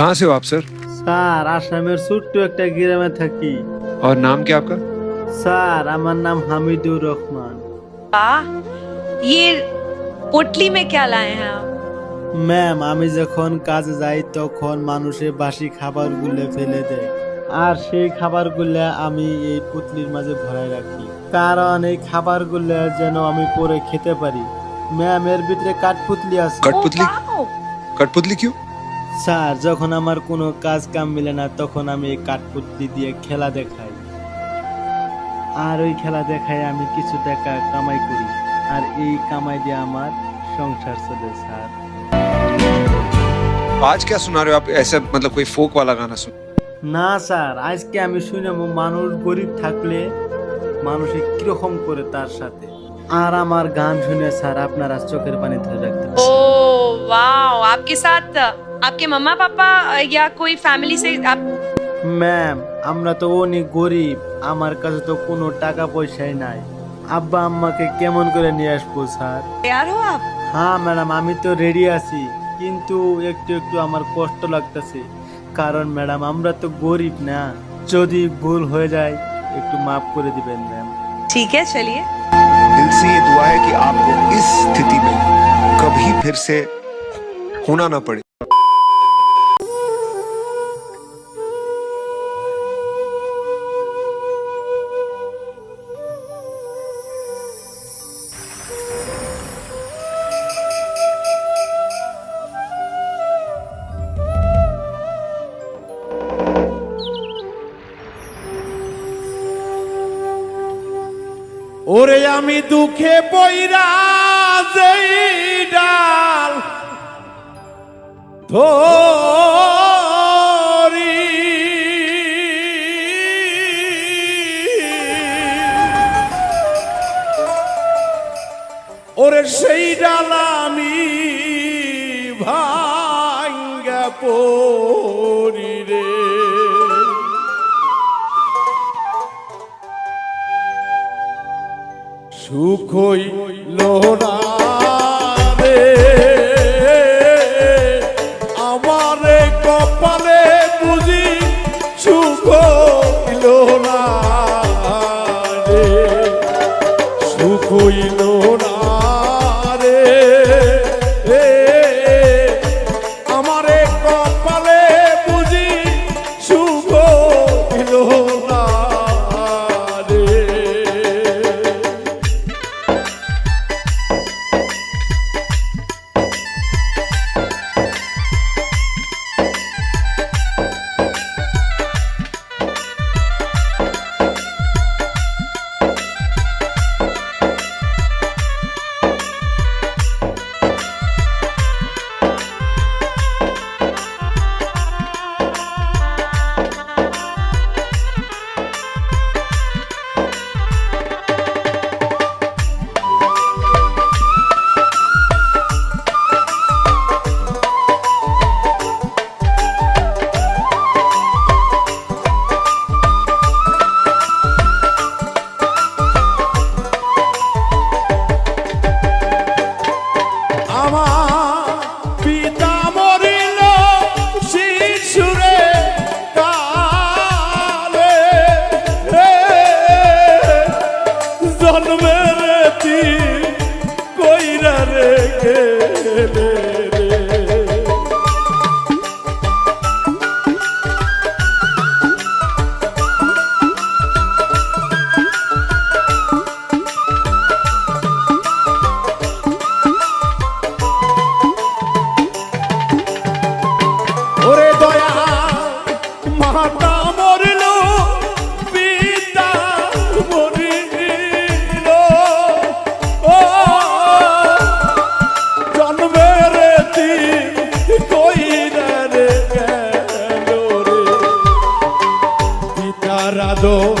कहाँ से हो आप सर স্যার আসামের ছোট্ট একটা গ্রামে থাকি और नाम क्या आपका স্যার আমার নাম হামিদুর রহমান वाह ये पोटली में क्या लाए हैं आप ম্যাম আমি যখন কাজে যাই তখন মানুষের বাসি খাবারগুলো ফেলে দেয় আর সেই খাবারগুলো আমি এই পুতলির মাঝে ভরাই রাখি কারণ এই খাবারগুলো যেন আমি পরে খেতে পারি ম্যাম এর ভিতরে কাঠপুতলি আছে कठपुतली ओह, वाओ! कठपुतली क्यों স্যার যখন আমার কোনো কাজ কাম মিলে না তখন আমি এই কাঠপুতলি দিয়ে খেলা দেখাই আর ওই খেলা দেখায় আমি কিছু টাকা কামাই করি আর এই কামাই দিয়ে আমার সংসার চলে স্যার आज क्या सुना रहे हो आप ऐसा मतलब कोई फोक वाला गाना सुन না স্যার আজকে আমি শুনবো মানুষ গরিব থাকলে মানুষে কিরকম করে তার সাথে আর আমার গান শুনে স্যার আপনারা চোখের পানি ধরে রাখতে পারেন। ओह वाओ आपके साथ आपके मम्मा पापा या कोई फैमिली से आप ম্যাম আমরা তো অনেক গরিব আমার কাছে তো কোনো টাকা পয়সাই নাই আব্বা আম্মাকে কেমন করে নিয়ে আসবো স্যার तैयार हो आप হ্যাঁ ম্যাডাম আমি তো রেডি আছি কিন্তু একটু একটু আমার কষ্ট লাগতেছে কারণ ম্যাডাম আমরা তো গরিব না যদি ভুল হয়ে যায় একটু মাফ করে দিবেন ম্যাম ठीक है चलिए दिल से ये दुआ है कि आपको इस स्थिति में कभी फिर से होना ना पड़े ওরে আমি দুঃখে পইরা যেই ডাল ধরি। ওরে সেই ডাল আমি ভাঙ্গা পড়ি। সুখ হইল llorando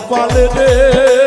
কপালে রে।